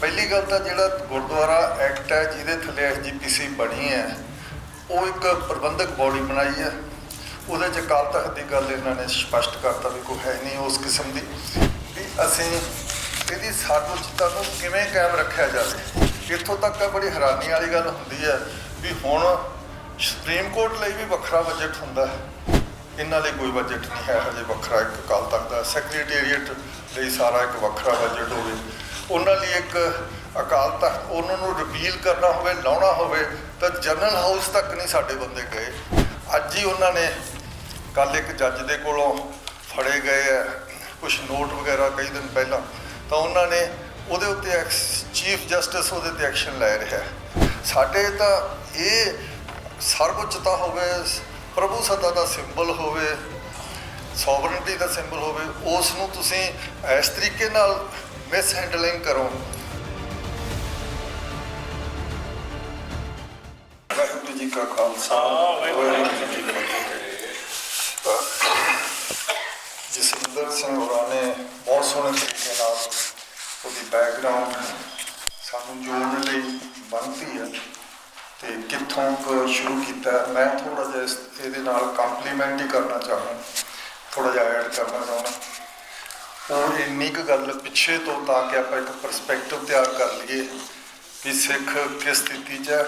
ਪਹਿਲੀ ਗੱਲ ਤਾਂ ਜਿਹੜਾ ਗੁਰਦੁਆਰਾ ਐਕਟ ਹੈ, ਜਿਹਦੇ ਥੱਲੇ ਐਸਜੀਪੀਸੀ ਬਣੀ ਹੈ, ਉਹ ਇੱਕ ਪ੍ਰਬੰਧਕ ਬੋਡੀ ਬਣਾਈ ਹੈ। ਉਹਦੇ ਚ ਅਕਾਲ ਤਖਤ ਦੀ ਗੱਲ ਇਹਨਾਂ ਨੇ ਸਪਸ਼ਟ ਕਰਤਾ ਵੀ ਕੋਈ ਹੈ ਨਹੀਂ ਉਸ ਕਿਸਮ ਦੀ। ਵੀ ਅਸੀਂ ਇਹਦੀ ਸਰਵਉੱਚਤਾ ਨੂੰ ਕਿਵੇਂ ਕਾਇਮ ਰੱਖਿਆ ਜਾਵੇ। ਇੱਥੋਂ ਤੱਕ ਬੜੀ ਹੈਰਾਨੀ ਵਾਲੀ ਗੱਲ ਹੁੰਦੀ ਹੈ ਵੀ ਹੁਣ ਸੁਪਰੀਮ ਕੋਰਟ ਲਈ ਵੀ ਵੱਖਰਾ ਬਜਟ ਹੁੰਦਾ ਹੈ। ਇਹਨਾਂ ਲਈ ਕੋਈ ਬਜਟ ਨਹੀਂ ਹੈ ਹਜੇ ਵੱਖਰਾ ਇੱਕ ਅਕਾਲ ਤਖਤ ਦਾ ਸੈਕਟਰੀਏਟ ਲਈ ਸਾਰਾ ਇੱਕ ਵੱਖਰਾ ਬਜਟ ਹੋਵੇ। ਉਹਨਾਂ ਲਈ ਇੱਕ ਅਕਾਲ ਤਖਤ ਉਹਨਾਂ ਨੂੰ ਰਿਪੀਲ ਕਰਨਾ ਹੋਵੇ, ਲਾਉਣਾ ਹੋਵੇ, ਤਾਂ ਜਨਰਲ ਹਾਊਸ ਤੱਕ ਨਹੀਂ ਸਾਡੇ ਬੰਦੇ ਗਏ। ਅੱਜ ਹੀ ਉਹਨਾਂ ਨੇ ਕੱਲ ਇੱਕ ਜੱਜ ਦੇ ਕੋਲੋਂ ਫੜੇ ਗਏ ਆ ਕੁਝ ਨੋਟ ਵਗੈਰਾ ਕਈ ਦਿਨ ਪਹਿਲਾਂ। ਤਾਂ ਉਹਨਾਂ ਨੇ ਉਹਦੇ ਉੱਤੇ ਚੀਫ ਜਸਟਿਸ ਉਹਦੇ ਤੇ ਐਕਸ਼ਨ ਲੈ ਰਿਹਾ ਸਾਡੇ ਤਾਂ ਇਹ ਸਰਵਉੱਚਤਾ ਹੋਵੇ, ਪ੍ਰਭੂ ਸੱਤਾ ਦਾ ਸਿੰਬਲ ਹੋਵੇ ਸੋਵਰਨਟੀ ਦਾ ਸਿੰਬਲ ਹੋਵੇ, ਉਸ ਨੂੰ ਤੁਸੀਂ ਇਸ ਤਰੀਕੇ ਨਾਲ ਮਿਸ ਹੈਂਡਲਿੰਗ ਕਰੋ। ਵਾਹਿਗੁਰੂ ਜੀ ਕਾ ਖਾਲਸਾ, ਵਾਹਿਗੁਰੂ ਜੀ ਕੀ ਫਤਿਹ। ਜਸਵਿੰਦਰ ਸਿੰਘ ਹੋਰਾਂ ਨੇ ਬਹੁਤ ਸੋਹਣੇ ਤਰੀਕੇ ਨਾਲ ਉਹਦੀ ਬੈਕਗ੍ਰਾਉਂਡ ਸਾਨੂੰ ਜੋੜਨ ਲਈ ਬਣਦੀ ਹੈ ਤੇ ਕਿੱਥੋਂ ਸ਼ੁਰੂ ਕੀਤਾ ਮੈਂ ਥੋੜਾ ਜਿਹਾ ਇਸ ਇਹਦੇ ਨਾਲ ਕੰਪਲੀਮੈਂਟ ਹੀ ਕਰਨਾ ਚਾਹਾਂ। ਥੋੜਾ ਜਿਹਾ ਐਡ ਕਰਨਾ ਚਾਹੁੰਦਾ ਉਹ ਇੰਨੀ ਕੁ ਗੱਲ ਪਿੱਛੇ ਤੋਂ ਤਾਂ ਕਿ ਆਪਾਂ ਇੱਕ ਪਰਸਪੈਕਟਿਵ ਤਿਆਰ ਕਰ ਲਈਏ ਵੀ ਸਿੱਖ ਕਿਸ ਸਥਿਤੀ 'ਚ ਹੈ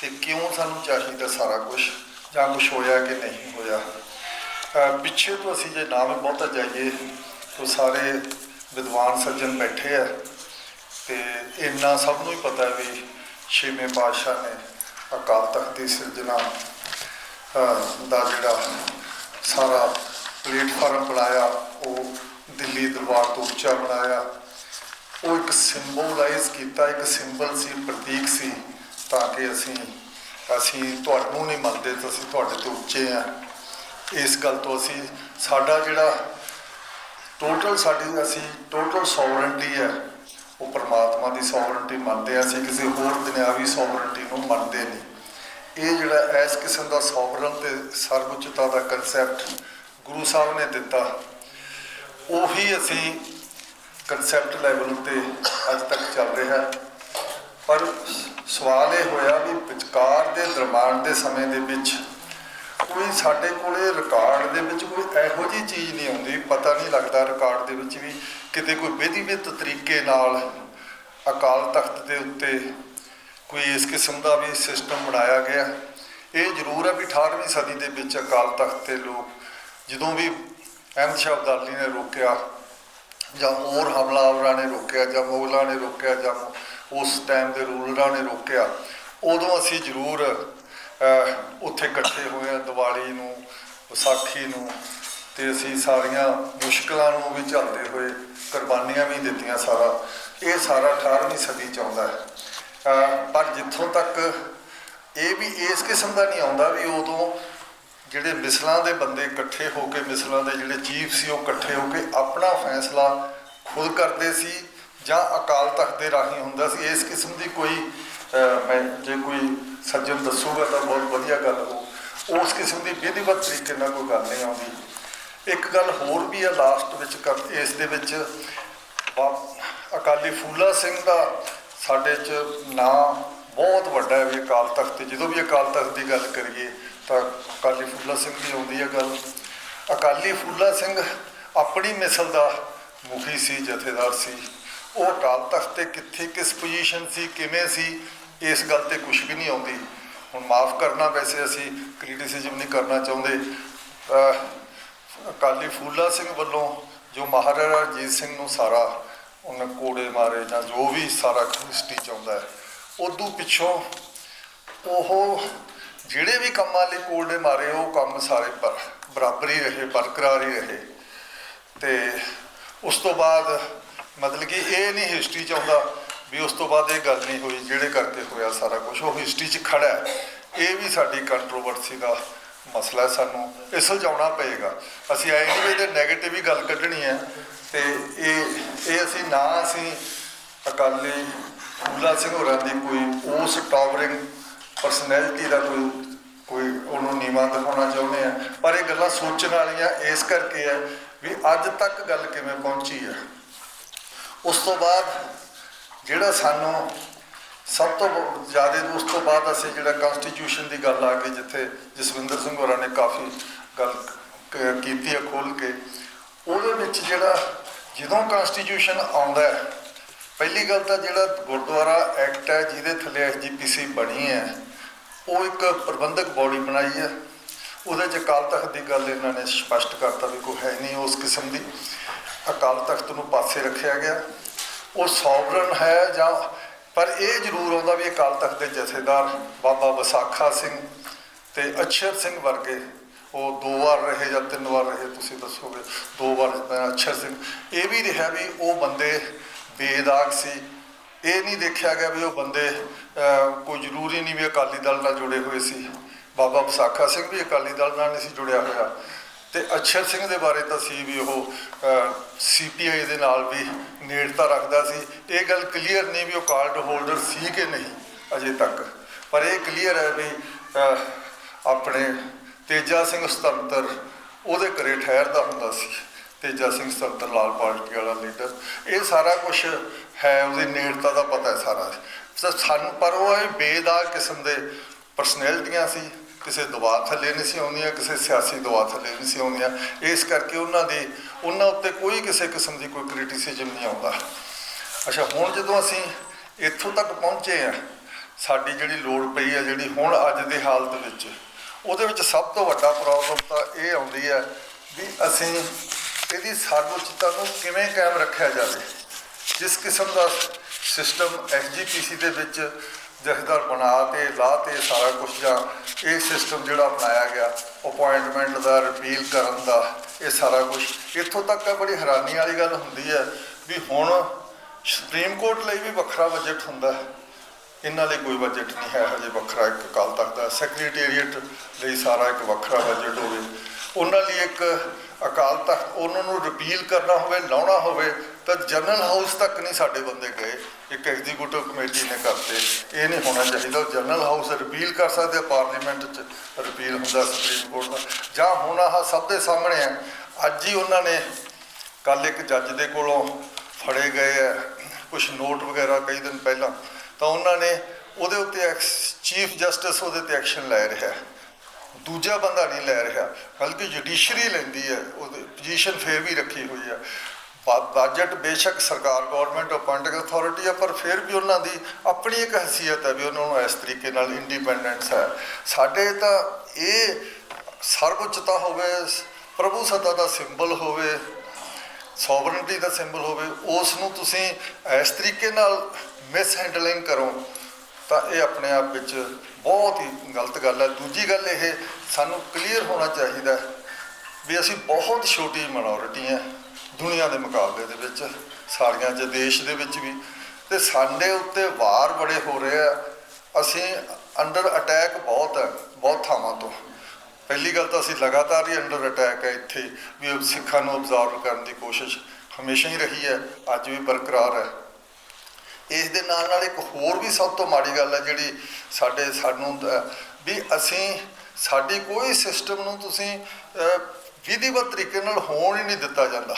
ਤੇ ਕਿਉਂ ਸਾਨੂੰ ਚਾਹੀਦਾ ਸਾਰਾ ਕੁਝ ਜਾਂ ਕੁਝ ਹੋਇਆ ਕਿ ਨਹੀਂ ਹੋਇਆ। ਪਿੱਛੇ ਤੋਂ ਅਸੀਂ ਜੇ ਨਾਮ ਬਹੁਤਾ ਜਾਈਏ ਤਾਂ ਸਾਰੇ ਵਿਦਵਾਨ ਸੱਜਣ ਬੈਠੇ ਆ ਤੇ ਇੰਨਾ ਸਭ ਨੂੰ ਹੀ ਪਤਾ ਹੈ ਵੀ ਛੇਵੇਂ ਪਾਤਸ਼ਾਹ ਨੇ ਅਕਾਲ ਤਖਤ ਦੀ ਸਿਰਜਣਾ ਦਾ ਜਿਹੜਾ ਸਾਰਾ ਪਲੇਟਫਾਰਮ ਬਣਾਇਆ, ਉਹ ਦਿੱਲੀ ਦਰਬਾਰ ਤੋਂ ਉੱਚਾ ਬਣਾਇਆ। ਉਹ ਇੱਕ ਸਿੰਬੋਲਾਈਜ਼ ਕੀਤਾ, ਇੱਕ ਸਿੰਬਲ ਸੀ, ਪ੍ਰਤੀਕ ਸੀ, ਤਾਂ ਕਿ ਅਸੀਂ ਅਸੀਂ ਤੁਹਾਨੂੰ ਨਹੀਂ ਮੰਨਦੇ, ਤਾਂ ਅਸੀਂ ਤੁਹਾਡੇ ਤੋਂ ਉੱਚੇ ਆ ਇਸ ਗੱਲ ਤੋਂ ਅਸੀਂ, ਸਾਡਾ ਜਿਹੜਾ ਟੋਟਲ ਸਾਡੀ, ਅਸੀਂ ਟੋਟਲ ਸੋਵਰਨਟੀ ਹੈ, ਉਹ ਪਰਮਾਤਮਾ ਦੀ ਸੋਵਰਨਟੀ ਮੰਨਦੇ ਆ ਅਸੀਂ ਕਿਸੇ ਹੋਰ ਦੁਨਿਆਵੀ ਸੋਵਰਨਟੀ ਨੂੰ ਮੰਨਦੇ ਨਹੀਂ। ਇਹ ਜਿਹੜਾ ਇਸ ਕਿਸਮ ਦਾ ਸੋਵਰਨ ਤੇ ਸਰਵਉੱਚਤਾ ਦਾ ਕਨਸੈਪਟ ਗੁਰੂ ਸਾਹਿਬ ਨੇ ਦਿੱਤਾ। ਉਹੀ ਅਸੀਂ ਕਨਸੈਪਟ ਲੈਵਲ ਉੱਤੇ ਅੱਜ ਤੱਕ ਚੱਲ ਰਿਹਾ। ਹੈ। ਪਰ ਸਵਾਲ ਇਹ ਹੋਇਆ ਵੀ ਵਿਚਕਾਰ ਦੇ, ਦਰਮਾਨ ਦੇ ਸਮੇਂ ਦੇ ਵਿੱਚ ਕੋਈ ਸਾਡੇ ਕੋਲੇ ਰਿਕਾਰਡ ਦੇ ਵਿੱਚ ਕੋਈ ਇਹੋ ਜਿਹੀ ਚੀਜ਼ ਨਹੀਂ ਆਉਂਦੀ। ਪਤਾ ਨਹੀਂ ਲੱਗਦਾ ਰਿਕਾਰਡ ਦੇ ਵਿੱਚ ਵੀ ਕਿਤੇ ਕੋਈ ਵਿਧੀਵਿਤ ਤਰੀਕੇ ਨਾਲ ਅਕਾਲ ਤਖਤ ਦੇ ਉੱਤੇ ਕੋਈ ਇਸ ਕਿਸਮ ਦਾ ਵੀ ਸਿਸਟਮ ਬਣਾਇਆ ਗਿਆ। ਇਹ ਜ਼ਰੂਰ ਹੈ ਵੀ 18ਵੀਂ ਸਦੀ ਦੇ ਵਿੱਚ ਅਕਾਲ ਤਖਤ ਤੇ ਲੋਕ ਜਦੋਂ ਵੀ ਅਹਿਮਦ ਸ਼ਾਹ ਅਬਦਾਲੀ ਨੇ ਰੋਕਿਆ, ਜਾਂ ਹੋਰ ਹਮਲਾਵਰਾਂ ਨੇ ਰੋਕਿਆ, ਜਾਂ ਮੁਗਲਾਂ ਨੇ ਰੋਕਿਆ, ਜਾਂ ਉਸ ਟਾਈਮ ਦੇ ਰੂਲਰਾਂ ਨੇ ਰੋਕਿਆ, ਉਦੋਂ ਅਸੀਂ ਜ਼ਰੂਰ ਉੱਥੇ ਇਕੱਠੇ ਹੋਏ ਆ ਦੀਵਾਲੀ ਨੂੰ, ਵਿਸਾਖੀ ਨੂੰ, ਤੇ ਅਸੀਂ ਸਾਰੀਆਂ ਮੁਸ਼ਕਲਾਂ ਨੂੰ ਵੀ ਝੱਲਦੇ ਹੋਏ ਕੁਰਬਾਨੀਆਂ ਵੀ ਦਿੱਤੀਆਂ ਸਾਰਾ। ਇਹ ਸਾਰਾ 18ਵੀਂ ਸਦੀ ਚ ਆਉਂਦਾ ਹੈ। ਪਰ ਜਿੱਥੋਂ ਤੱਕ ਇਹ ਵੀ ਇਸ ਕਿਸਮ ਦਾ ਨਹੀਂ ਆਉਂਦਾ ਵੀ ਉਦੋਂ ਜਿਹੜੇ ਮਿਸਲਾਂ ਦੇ ਬੰਦੇ ਇਕੱਠੇ ਹੋ ਕੇ, ਮਿਸਲਾਂ ਦੇ ਜਿਹੜੇ ਚੀਫ ਸੀ, ਉਹ ਇਕੱਠੇ ਹੋ ਕੇ ਆਪਣਾ ਫੈਸਲਾ ਖੁਦ ਕਰਦੇ ਸੀ ਜਾਂ ਅਕਾਲ ਤਖਤ ਦੇ ਰਾਹੀਂ ਹੁੰਦਾ ਸੀ। ਇਸ ਕਿਸਮ ਦੀ ਕੋਈ ਮੈਂ, ਜੇ ਕੋਈ ਸੱਜਣ ਦੱਸੂਗਾ ਤਾਂ ਬਹੁਤ ਵਧੀਆ ਗੱਲ ਹੋ। ਉਸ ਕਿਸਮ ਦੀ ਵਿਧੀਵਤ ਤਰੀਕੇ ਨਾਲ ਕੋਈ ਗੱਲ ਨਹੀਂ ਆਉਂਦੀ। ਇੱਕ ਗੱਲ ਹੋਰ ਵੀ ਹੈ ਲਾਸਟ ਵਿੱਚ ਕਰ, ਇਸ ਦੇ ਵਿੱਚ ਅਕਾਲੀ ਫੂਲਾ ਸਿੰਘ ਦਾ ਸਾਡੇ ਚ ਨਾਂ ਬਹੁਤ ਵੱਡਾ ਹੈ ਵੀ ਅਕਾਲ ਤਖਤ ਤੇ ਜਦੋਂ ਵੀ ਅਕਾਲ ਤਖਤ ਦੀ ਗੱਲ ਕਰੀਏ ਤਾਂ ਅਕਾਲੀ ਫੂਲਾ ਸਿੰਘ ਦੀ ਆਉਂਦੀ ਹੈ ਗੱਲ। ਅਕਾਲੀ ਫੂਲਾ ਸਿੰਘ ਆਪਣੀ ਮਿਸਲ ਦਾ ਮੁਖੀ ਸੀ, ਜਥੇਦਾਰ ਸੀ। ਉਹ ਅਕਾਲ ਤਖਤ ਤੇ ਕਿੱਥੇ, ਕਿਸ ਪੋਜੀਸ਼ਨ ਸੀ, ਕਿਵੇਂ ਸੀ, ਇਸ ਗੱਲ ਤੇ ਕੁਝ ਵੀ ਨਹੀਂ ਆਉਂਦੀ। ਹੁਣ ਮਾਫ ਕਰਨਾ ਵੈਸੇ ਅਸੀਂ ਕ੍ਰਿਟਿਸਿਜ਼ਮ ਨਹੀਂ ਕਰਨਾ ਚਾਹੁੰਦੇ। ਅਕਾਲੀ ਫੂਲਾ ਸਿੰਘ ਵੱਲੋਂ ਜੋ ਮਹਾਰਾਜਾ ਰਣਜੀਤ ਸਿੰਘ ਨੂੰ ਸਾਰਾ ਉਹਨਾਂ ਕੋੜੇ ਮਾਰੇ ਜਾਂ ਜੋ ਵੀ ਸਾਰਾ ਹਿਸਟਰੀ ਚਾਹੁੰਦਾ ਹੈ ਉਦੋਂ ਪਿੱਛੋਂ ਉਹ ਜਿਹੜੇ ਵੀ ਕੰਮਾਂ ਲਈ ਕੋਲਡੇ ਮਾਰੇ, ਉਹ ਕੰਮ ਸਾਰੇ ਪਰ, ਬਰਾਬਰ ਹੀ ਰਹੇ, ਬਰਕਰਾਰ ਹੀ ਰਹੇ। ਤੇ ਉਸ ਤੋਂ ਬਾਅਦ ਮਤਲਬ ਕਿ ਇਹ ਨਹੀਂ ਹਿਸਟਰੀ 'ਚ ਆਉਂਦਾ ਵੀ ਉਸ ਤੋਂ ਬਾਅਦ ਇਹ ਗੱਲ ਨਹੀਂ ਹੋਈ, ਜਿਹੜੇ ਕਰਕੇ ਹੋਇਆ ਸਾਰਾ ਕੁਝ ਉਹ ਹਿਸਟਰੀ 'ਚ ਖੜਾ ਹੈ। ਇਹ ਵੀ ਸਾਡੀ ਕੰਟਰੋਵਰਸੀ ਦਾ ਮਸਲਾ ਸਾਨੂੰ। ਇਹ ਸੁਲਝਾਉਣਾ ਪਏਗਾ। ਅਸੀਂ ਐ ਨਹੀਂ ਵੀ ਇਹਦੇ 네ਗੇਟਿਵ ਹੀ ਗੱਲ ਕੱਢਣੀ ਹੈ। ਤੇ ਇਹ ਇਹ ਅਸੀਂ ਨਾ ਅਸੀਂ ਅਕਾਲੀ ਫੂਲਾ ਸਿੰਘ ਹੋਰਾਂ ਦੀ ਕੋਈ ਉਸ ਟਾਵਰਿੰਗ ਪਰਸਨੈਲਿਟੀ ਦਾ ਕੋਈ ਕੋਈ ਉਹਨੂੰ ਨੀਵਾਂ ਦਿਖਾਉਣਾ ਚਾਹੁੰਦੇ ਆ। ਪਰ ਇਹ ਗੱਲਾਂ ਸੋਚਣ ਵਾਲੀਆਂ ਇਸ ਕਰਕੇ ਹੈ ਵੀ ਅੱਜ ਤੱਕ ਗੱਲ ਕਿਵੇਂ ਪਹੁੰਚੀ ਹੈ ਉਸ ਤੋਂ ਬਾਅਦ ਜਿਹੜਾ ਸਾਨੂੰ ਸਭ ਤੋਂ ਜ਼ਿਆਦਾ ਉਸ ਤੋਂ ਬਾਅਦ ਅਸੀਂ ਜਿਹੜਾ ਕਨਸਟੀਟਿਊਸ਼ਨ ਦੀ ਗੱਲ ਆ ਕੇ ਜਿੱਥੇ ਜਸਵਿੰਦਰ ਸਿੰਘ ਹੋਰਾਂ ਨੇ ਕਾਫੀ ਗੱਲ ਕੀਤੀ ਹੈ ਖੋਲ ਕੇ, ਉਹਦੇ ਵਿੱਚ ਜਿਹੜਾ ਜਦੋਂ ਕਨਸਟੀਟਿਊਸ਼ਨ ਆਉਂਦਾ ਹੈ ਪਹਿਲੀ ਗੱਲ ਤਾਂ ਜਿਹੜਾ ਗੁਰਦੁਆਰਾ ਐਕਟ ਹੈ, ਜਿਹਦੇ ਥੱਲੇ ਐਸਜੀਪੀਸੀ ਬਣੀ ਹੈ, ਉਹ ਇੱਕ ਪ੍ਰਬੰਧਕ ਬੋਡੀ ਬਣਾਈ ਹੈ। ਉਹਦੇ ਚ ਅਕਾਲ ਤਖਤ ਦੀ ਗੱਲ ਇਹਨਾਂ ਨੇ ਸਪਸ਼ਟ ਕਰਤਾ ਵੀ ਕੋਈ ਹੈ ਨਹੀਂ ਉਸ ਕਿਸਮ ਦੀ। ਅਕਾਲ ਤਖਤ ਨੂੰ ਪਾਸੇ ਰੱਖਿਆ ਗਿਆ। ਉਹ ਸੌਵਰਨ ਹੈ ਜਾਂ, ਪਰ ਇਹ ਜ਼ਰੂਰ ਆਉਂਦਾ ਵੀ ਅਕਾਲ ਤਖਤ ਦੇ ਜਥੇਦਾਰ ਬਾਬਾ ਵਿਸਾਖਾ ਸਿੰਘ ਤੇ ਅਛਰ ਸਿੰਘ ਵਰਗੇ। ਉਹ ਦੋ ਵਾਰ ਰਹੇ ਜਾਂ ਤਿੰਨ ਵਾਰ ਰਹੇ, ਤੁਸੀਂ ਦੱਸੋਗੇ। ਦੋ ਵਾਰ ਤਾਂ ਅਛਰ ਸਿੰਘ। ਇਹ ਵੀ ਰਿਹਾ ਵੀ ਉਹ ਬੰਦੇ ਬੇਦਾਗ ਸੀ। ਇਹ ਨਹੀਂ ਦੇਖਿਆ ਗਿਆ ਵੀ ਉਹ ਬੰਦੇ ਕੋਈ ਜ਼ਰੂਰੀ ਨਹੀਂ ਵੀ ਅਕਾਲੀ ਦਲ ਨਾਲ ਜੁੜੇ ਹੋਏ ਸੀ। ਬਾਬਾ ਵਿਸਾਖਾ ਸਿੰਘ ਵੀ ਅਕਾਲੀ ਦਲ ਨਾਲ ਨਹੀਂ ਸੀ ਜੁੜਿਆ ਹੋਇਆ। ਤੇ ਅਛਰ ਸਿੰਘ ਦੇ ਬਾਰੇ ਤਾਂ ਸੀ ਵੀ ਉਹ ਸੀਪੀਆਈ ਦੇ ਨਾਲ ਵੀ ਨੇੜਤਾ ਰੱਖਦਾ ਸੀ। ਇਹ ਗੱਲ ਕਲੀਅਰ ਨਹੀਂ ਵੀ ਉਹ ਕਾਰਡ ਹੋਲਡਰ ਸੀ ਕਿ ਨਹੀਂ ਅਜੇ ਤੱਕ। ਪਰ ਇਹ ਕਲੀਅਰ ਹੈ ਵੀ ਆਪਣੇ ਤੇਜਾ ਸਿੰਘ ਸੁਤੰਤਰ ਉਹਦੇ ਘਰੇ ਠਹਿਰਦਾ ਹੁੰਦਾ ਸੀ। ਤੇਜਾ ਸਿੰਘ ਸੱਤਰ, ਲਾਲ ਪਾਰਟੀ ਵਾਲਾ ਲੀਡਰ ਇਹ ਸਾਰਾ ਕੁਝ ਹੈ, ਉਹਦੀ ਨੇੜਤਾ ਦਾ ਪਤਾ ਹੈ ਸਾਰਾ। ਸਾਨੂੰ, ਪਰ ਉਹ ਇਹ ਬੇਦਾਗ ਕਿਸਮ ਦੇ ਪਰਸਨੈਲਿਟੀਆਂ ਸੀ, ਕਿਸੇ ਦਬਾਅ ਥੱਲੇ ਨਹੀਂ ਸੀ ਆਉਂਦੀਆਂ, ਕਿਸੇ ਸਿਆਸੀ ਦਬਾਅ ਥੱਲੇ ਨਹੀਂ ਸੀ ਆਉਂਦੀਆਂ। ਇਸ ਕਰਕੇ ਉਹਨਾਂ ਦੀ, ਉਹਨਾਂ ਉੱਤੇ ਕੋਈ ਕਿਸੇ ਕਿਸਮ ਦੀ ਕੋਈ ਕ੍ਰਿਟਿਸਿਜ਼ਮ ਨਹੀਂ ਆਉਂਦਾ। ਅੱਛਾ, ਹੁਣ ਜਦੋਂ ਅਸੀਂ ਇੱਥੋਂ ਤੱਕ ਪਹੁੰਚੇ ਆ ਸਾਡੀ ਜਿਹੜੀ ਲੋੜ ਪਈ ਹੈ, ਜਿਹੜੀ ਹੁਣ ਅੱਜ ਦੀ ਹਾਲਤ ਵਿੱਚ, ਉਹਦੇ ਵਿੱਚ ਸਭ ਤੋਂ ਵੱਡਾ ਪ੍ਰੋਬਲਮ ਤਾਂ ਇਹ ਆਉਂਦੀ ਹੈ ਵੀ ਅਸੀਂ ਇਹਦੀ ਸਰਵਉੱਚਤਾ ਨੂੰ ਕਿਵੇਂ ਕਾਇਮ ਰੱਖਿਆ ਜਾਵੇ? ਜਿਸ ਕਿਸਮ ਦਾ ਸਿਸਟਮ ਐਸਜੀਪੀਸੀ ਦੇ ਵਿੱਚ ਜਥੇਦਾਰ ਬਣਾ ਤੇ ਲਾ ਤੇ ਸਾਰਾ ਕੁਝ ਜਾਂ ਇਹ ਸਿਸਟਮ ਜਿਹੜਾ ਅਪਣਾਇਆ ਗਿਆ ਅਪਾਇੰਟਮੈਂਟ ਦਾ ਰਿਪੀਲ ਕਰਨ ਦਾ, ਇਹ ਸਾਰਾ ਕੁਝ ਇੱਥੋਂ ਤੱਕ ਤਾਂ ਬੜੀ ਹੈਰਾਨੀ ਵਾਲੀ ਗੱਲ ਹੁੰਦੀ ਹੈ ਵੀ ਹੁਣ ਸੁਪਰੀਮ ਕੋਰਟ ਲਈ ਵੀ ਵੱਖਰਾ ਬਜਟ ਹੁੰਦਾ ਹੈ। ਇਹਨਾਂ ਲਈ ਕੋਈ ਬਜਟ ਨਹੀਂ ਹੈ, ਹਜੇ ਵੱਖਰਾ ਇੱਕ ਅਕਾਲ ਤਖਤ ਦਾ ਸੈਕਟਰੀਏਟ ਲਈ ਸਾਰਾ ਇੱਕ ਵੱਖਰਾ ਬਜਟ ਹੋਵੇ। ਉਹਨਾਂ ਲਈ ਇੱਕ ਅਕਾਲ ਤਖਤ ਉਹਨਾਂ ਨੂੰ ਰਿਪੀਲ ਕਰਨਾ ਹੋਵੇ, ਲਾਉਣਾ ਹੋਵੇ, ਤਾਂ ਜਨਰਲ ਹਾਊਸ ਤੱਕ ਨਹੀਂ ਸਾਡੇ ਬੰਦੇ ਗਏ। ਇੱਕ ਐਗਜ਼ੀਕਿਊਟਿਵ ਕਮੇਟੀ ਨੇ ਕਰਤੇ। ਇਹ ਨਹੀਂ ਹੋਣਾ ਚਾਹੀਦਾ। ਜਨਰਲ ਹਾਊਸ ਰਿਪੀਲ ਕਰ ਸਕਦੇ ਪਾਰਲੀਮੈਂਟ 'ਚ ਰਿਪੀਲ ਹੁੰਦਾ ਸੁਪਰੀਮ ਕੋਰਟ ਦਾ। ਜਾਂ ਹੁਣ ਆਹ ਸਭ ਦੇ ਸਾਹਮਣੇ ਹੈ ਅੱਜ ਹੀ ਉਹਨਾਂ ਨੇ ਕੱਲ ਇੱਕ ਜੱਜ ਦੇ ਕੋਲੋਂ ਫੜੇ ਗਏ ਆ। ਕੁਝ ਨੋਟ ਵਗੈਰਾ ਕਈ ਦਿਨ ਪਹਿਲਾਂ। ਤਾਂ ਉਹਨਾਂ ਨੇ ਉਹਦੇ ਉੱਤੇ ਚੀਫ ਜਸਟਿਸ ਉਹਦੇ ਤੇ ਐਕਸ਼ਨ ਲੈ ਰਿਹਾ। ਹੈ। ਦੂਜਾ ਬੰਦਾ ਨਹੀਂ ਲੈ ਰਿਹਾ। ਬਲਕਿ ਜੁਡੀਸ਼ਰੀ ਲੈਂਦੀ ਹੈ, ਉਹਦੀ ਪੋਜੀਸ਼ਨ ਫੇਰ ਵੀ ਰੱਖੀ ਹੋਈ ਹੈ। ਬਜਟ ਬੇਸ਼ੱਕ ਸਰਕਾਰ ਗਵਰਨਮੈਂਟ ਅਪਾਇੰਟਿੰਗ ਅਥਾਰਟੀ ਹੈ, ਪਰ ਫਿਰ ਵੀ ਉਹਨਾਂ ਦੀ ਆਪਣੀ ਇੱਕ ਹਸੀਅਤ ਹੈ ਵੀ ਉਹਨਾਂ ਨੂੰ ਇਸ ਤਰੀਕੇ ਨਾਲ ਇੰਡੀਪੈਂਡੈਂਸ ਹੈ। ਸਾਡੇ ਤਾਂ ਇਹ ਸਰਵਉੱਚਤਾ ਹੋਵੇ, ਪ੍ਰਭੂ ਸੱਤਾ ਦਾ ਸਿੰਬਲ ਹੋਵੇ ਸੋਵਰਨਟੀ ਦਾ ਸਿੰਬਲ ਹੋਵੇ, ਉਸ ਨੂੰ ਤੁਸੀਂ ਇਸ ਤਰੀਕੇ ਨਾਲ ਮਿਸ ਹੈਂਡਲਿੰਗ ਕਰੋ। ਤਾਂ ਇਹ ਆਪਣੇ ਆਪ ਵਿੱਚ ਬਹੁਤ ਹੀ ਗਲਤ ਗੱਲ ਹੈ। ਦੂਜੀ ਗੱਲ ਇਹ, ਸਾਨੂੰ ਕਲੀਅਰ ਹੋਣਾ ਚਾਹੀਦਾ ਵੀ ਅਸੀਂ ਬਹੁਤ ਛੋਟੀ ਮਿਨੋਰਿਟੀ ਹੈ ਦੁਨੀਆ ਦੇ ਮੁਕਾਬਲੇ ਦੇ ਵਿੱਚ, ਸਾਰੀਆਂ ਜੇ ਦੇਸ਼ ਦੇ ਵਿੱਚ ਵੀ। ਤੇ ਸਾਡੇ ਉੱਤੇ ਵਾਰ ਬੜੇ ਹੋ ਰਹੇ ਆ। ਅਸੀਂ ਅੰਡਰ ਅਟੈਕ ਬਹੁਤ ਹੈ ਬਹੁਤ ਥਾਵਾਂ ਤੋਂ। ਪਹਿਲੀ ਗੱਲ ਤਾਂ ਅਸੀਂ ਲਗਾਤਾਰ ਹੀ ਅੰਡਰ ਅਟੈਕ ਹੈ ਇੱਥੇ, ਵੀ ਸਿੱਖਾਂ ਨੂੰ ਅਬਜ਼ਰਵ ਕਰਨ ਦੀ ਕੋਸ਼ਿਸ਼ ਹਮੇਸ਼ਾ ਹੀ ਰਹੀ ਹੈ, ਅੱਜ ਵੀ ਬਰਕਰਾਰ ਹੈ। ਇਸ ਦੇ ਨਾਲ ਨਾਲ ਇੱਕ ਹੋਰ ਵੀ ਸਭ ਤੋਂ ਮਾੜੀ ਗੱਲ ਹੈ ਜਿਹੜੀ ਸਾਡੇ ਸਾਨੂੰ ਵੀ ਅਸੀਂ ਸਾਡੀ ਕੋਈ ਸਿਸਟਮ ਨੂੰ ਤੁਸੀਂ ਅਹ, ਵਿਧੀਵਤ ਤਰੀਕੇ ਨਾਲ ਹੋਣ ਹੀ ਨਹੀਂ ਦਿੱਤਾ ਜਾਂਦਾ।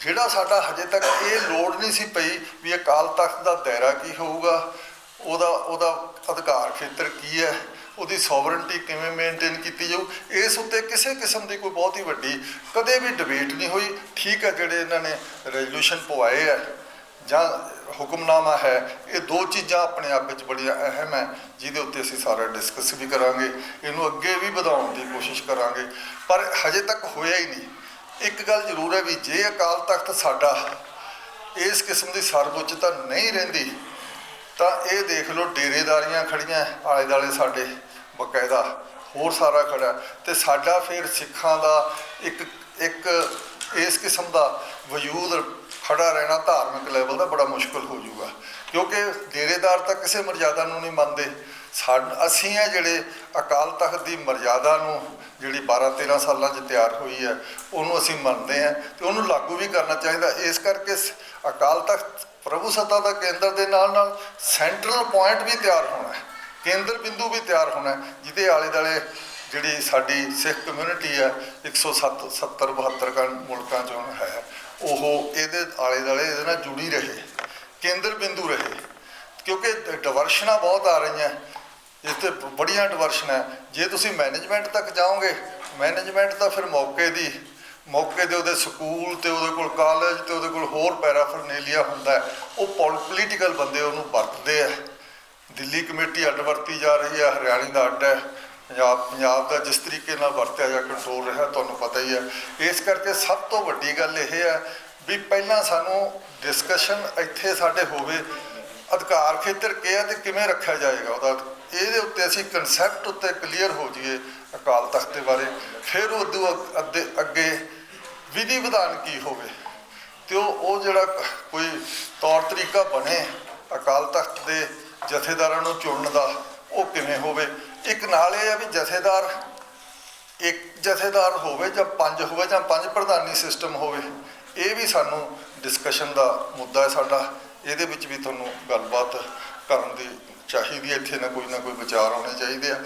ਜਿਹੜਾ ਸਾਡਾ ਹਜੇ ਤੱਕ ਇਹ ਲੋੜ ਨਹੀਂ ਸੀ ਪਈ ਵੀ ਅਕਾਲ ਤਖਤ ਦਾ ਦਾਇਰਾ ਕੀ ਹੋਊਗਾ ਉਹਦਾ ਉਹਦਾ ਅਧਿਕਾਰ ਖੇਤਰ ਕੀ ਹੈ ਉਹਦੀ ਸੋਵਰਨਟੀ ਕਿਵੇਂ ਮੇਨਟੇਨ ਕੀਤੀ ਜਾਊ ਇਸ ਉੱਤੇ ਕਿਸੇ ਕਿਸਮ ਦੀ ਕੋਈ ਬਹੁਤ ਹੀ ਵੱਡੀ ਕਦੇ ਵੀ ਡਿਬੇਟ ਨਹੀਂ ਹੋਈ। ਠੀਕ ਹੈ ਜਿਹੜੇ ਇਹਨਾਂ ਨੇ ਰੈਜ਼ੋਲੂਸ਼ਨ ਪਵਾਏ ਆ ਜਾਂ ਹੁਕਮਨਾਮਾ ਹੈ, ਇਹ ਦੋ ਚੀਜ਼ਾਂ ਆਪਣੇ ਆਪ ਵਿੱਚ ਬੜੀਆਂ ਅਹਿਮ ਹੈ, ਜਿਹਦੇ ਉੱਤੇ ਅਸੀਂ ਸਾਰਾ ਡਿਸਕਸ ਵੀ ਕਰਾਂਗੇ, ਇਹਨੂੰ ਅੱਗੇ ਵੀ ਵਧਾਉਣ ਦੀ ਕੋਸ਼ਿਸ਼ ਕਰਾਂਗੇ। ਪਰ ਹਜੇ ਤੱਕ ਹੋਇਆ ਹੀ ਨਹੀਂ। ਇੱਕ ਗੱਲ ਜ਼ਰੂਰ ਹੈ ਵੀ ਜੇ ਅਕਾਲ ਤਖਤ ਸਾਡਾ ਇਸ ਕਿਸਮ ਦੀ ਸਰਵਉੱਚਤਾ ਨਹੀਂ ਰਹਿੰਦੀ, ਤਾਂ ਇਹ ਦੇਖ ਲਓ ਡੇਰੇਦਾਰੀਆਂ ਖੜੀਆਂ ਆਲੇ ਦਾਲੇ ਸਾਡੇ ਬਕਾਇਦਾ ਹੋਰ ਸਾਰਾ ਖੜਾ। ਤੇ ਸਾਡਾ ਫਿਰ ਸਿੱਖਾਂ ਦਾ ਇੱਕ ਇੱਕ ਇਸ ਕਿਸਮ ਦਾ ਵਜੂਦ ਖੜਾ ਰਹਿਣਾ ਧਾਰਮਿਕ ਲੈਵਲ ਦਾ ਬੜਾ ਮੁਸ਼ਕਲ ਹੋ ਜਾਊਗਾ। ਕਿਉਂਕਿ ਡੇਰੇਦਾਰ ਤਾਂ ਕਿਸੇ ਮਰਜ਼ਾਦਾ ਨੂੰ ਨਹੀਂ ਮੰਨਦੇ। ਸਾਡ, ਅਸੀਂ ਆ ਜਿਹੜੇ ਅਕਾਲ ਤਖਤ ਦੀ ਮਰਜ਼ਾਦਾ ਨੂੰ ਜਿਹੜੀ 12 13 ਸਾਲਾਂ 'ਚ ਤਿਆਰ ਹੋਈ ਹੈ ਉਹਨੂੰ ਅਸੀਂ ਮੰਨਦੇ ਹਾਂ ਤੇ ਉਹਨੂੰ ਲਾਗੂ ਵੀ ਕਰਨਾ ਚਾਹੀਦਾ। ਇਸ ਕਰਕੇ ਸ- ਅਕਾਲ ਤਖਤ ਪ੍ਰਭੂ ਸੱਤਾ ਦਾ ਕੇਂਦਰ ਦੇ ਨਾਲ ਨਾਲ ਸੈਂਟਰਲ ਪੁਆਇੰਟ ਵੀ ਤਿਆਰ ਹੋਣਾ ਹੈ। ਕੇਂਦਰ ਬਿੰਦੂ ਵੀ ਤਿਆਰ ਹੋਣਾ ਜਿਹਦੇ ਆਲੇ ਦਾਲੇ ਜਿਹੜੀ ਸਾਡੀ ਸਿੱਖ ਕਮਿਊਨਿਟੀ ਹੈ 107 70 72 ਕਾ ਮੁਲਕਾਂ ਚੋਂ ਹੈ। ਉਹ ਇਹਦੇ ਆਲੇ ਦਾਲੇ ਇਹਦੇ ਨਾਲ ਜੁੜੀ ਰਹੇ, ਕੇਂਦਰ ਬਿੰਦੂ ਰਹੇ, ਕਿਉਂਕਿ ਡਿਵਰਸ਼ਨਾਂ ਬਹੁਤ ਆ ਰਹੀਆਂ ਇੱਥੇ ਬੜੀਆਂ ਡਿਵਰਸ਼ਨ ਹੈ ਜੇ ਤੁਸੀਂ ਮੈਨੇਜਮੈਂਟ ਤੱਕ ਜਾਓਗੇ ਮੈਨੇਜਮੈਂਟ ਤਾਂ ਫਿਰ ਮੌਕੇ ਦੀ, ਮੌਕੇ ਦੇ ਉਹਦੇ ਸਕੂਲ ਤੇ ਉਹਦੇ ਕੋਲ ਕਾਲਜ ਤੇ ਉਹਦੇ ਕੋਲ ਹੋਰ ਪੈਰਾਫਰਨੇਲੀਆ ਹੁੰਦਾ ਹੈ। ਉਹ ਪੋਲੀਟੀਕਲ ਬੰਦੇ ਉਹਨੂੰ ਵਰਤਦੇ ਆ ਦਿੱਲੀ ਕਮੇਟੀ ਅੱਡ ਵਰਤੀ ਜਾ ਰਹੀ ਹੈ ਹਰਿਆਣੇ ਦਾ ਅੱਡ ਹੈ ਪੰਜਾਬ ਪੰਜਾਬ ਦਾ ਜਿਸ ਤਰੀਕੇ ਨਾਲ ਵਰਤਿਆ ਜਾਂ ਕੰਟਰੋਲ ਰਿਹਾ, ਤੁਹਾਨੂੰ ਪਤਾ ਹੀ ਹੈ। ਇਸ ਕਰਕੇ ਸਭ ਤੋਂ ਵੱਡੀ ਗੱਲ ਇਹ ਹੈ ਵੀ ਪਹਿਲਾਂ ਸਾਨੂੰ ਡਿਸਕਸ਼ਨ ਇੱਥੇ ਸਾਡੇ ਹੋਵੇ, ਅਧਿਕਾਰ ਖੇਤਰ ਕੀ ਹੈ ਤੇ ਕਿਵੇਂ ਰੱਖਿਆ ਜਾਏਗਾ ਉਹਦਾ। ਇਹਦੇ ਉੱਤੇ ਅਸੀਂ ਕਨਸੈਪਟ ਉੱਤੇ ਕਲੀਅਰ ਹੋ ਜਾਈਏ ਅਕਾਲ ਤਖਤ ਦੇ ਬਾਰੇ। ਫਿਰ ਉਹ ਅ- ਅੱਗੇ ਅੱਗੇ ਵਿਧੀ ਵਿਧਾਨ ਕੀ ਹੋਵੇ। ਤੇ ਉਹ ਉਹ ਜਿਹੜਾ ਕੋਈ ਤੌਰ ਤਰੀਕਾ ਬਣੇ ਅਕਾਲ ਤਖਤ ਦੇ ਜਥੇਦਾਰਾਂ ਨੂੰ ਚੁਣਨ ਦਾ, ਉਹ ਕਿਵੇਂ ਹੋਵੇ। ਇੱਕ ਨਾਲ ਇਹ ਆ ਵੀ ਜਥੇਦਾਰ, ਇੱਕ ਜਥੇਦਾਰ ਹੋਵੇ ਜਾਂ ਪੰਜ ਹੋਵੇ ਜਾਂ ਪੰਜ ਪ੍ਰਧਾਨੀ ਸਿਸਟਮ ਹੋਵੇ, ਇਹ ਵੀ ਸਾਨੂੰ ਡਿਸਕਸ਼ਨ ਦਾ ਮੁੱਦਾ ਹੈ ਸਾਡਾ। ਇਹਦੇ ਵਿੱਚ ਵੀ ਤੁਹਾਨੂੰ ਗੱਲਬਾਤ ਕਰਨ ਦੀ ਚਾਹੀਦੀ ਹੈ, ਇੱਥੇ ਨਾ ਕੋਈ ਨਾ ਕੋਈ ਵਿਚਾਰ ਆਉਣੇ ਚਾਹੀਦੇ ਆ।